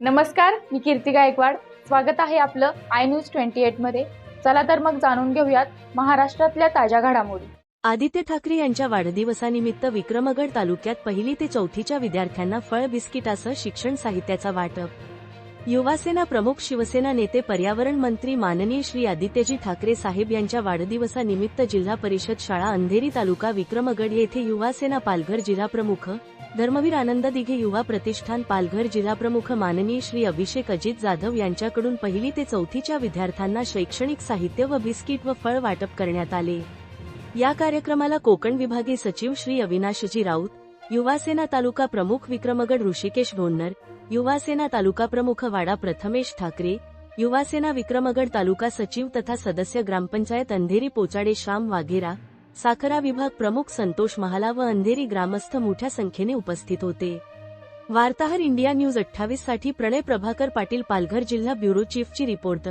नमस्कार मी कीर्ती गायकवाड. स्वागत आहे आपलं आय न्यूज ट्वेंटी एटमध्ये. चला तर मग जाणून घेऊयात महाराष्ट्रातल्या ताज्या घडामोडी. आदित्य ठाकरे यांच्या वाढदिवसानिमित्त विक्रमगड तालुक्यात पहिली ते चौथीच्या विद्यार्थ्यांना फळ बिस्किटासह शिक्षण साहित्याचा वाटप. युवासेना प्रमुख शिवसेना नेते पर्यावरण मंत्री माननीय श्री आदित्यजी ठाकरे साहेब यांच्या वाढदिवसानिमित्त जिल्हा परिषद शाळा अंधेरी तालुका विक्रमगड येथे युवासेना पालघर जिल्हाप्रमुख धर्मवीर आनंद दिघे युवा प्रतिष्ठान पालघर जिल्हाप्रमुख माननीय श्री अभिषेक अजित जाधव यांच्याकडून पहिली ते चौथीच्या विद्यार्थ्यांना शैक्षणिक साहित्य व बिस्किट व फळ वाटप करण्यात आले. या कार्यक्रमाला कोकण विभागीय सचिव श्री अविनाशजी राऊत युवासेना तालुका प्रमुख विक्रमगड ऋषिकेश भोन्नर युवासेना तालुका प्रमुख वाडा प्रथमेश ठाकरे युवासेना विक्रमगड तालुका सचिव तथा सदस्य ग्रामपंचायत अंधेरी पोचाडे श्याम वाघेरा साखरा विभाग प्रमुख संतोष महाला व अंधेरी ग्रामस्थ मोठ्या संख्येने उपस्थित होते. वार्ताहर इंडिया न्यूज अठ्ठावीससाठी प्रणय प्रभाकर पाटील पालघर जिल्हा ब्युरो चीफची रिपोर्ट.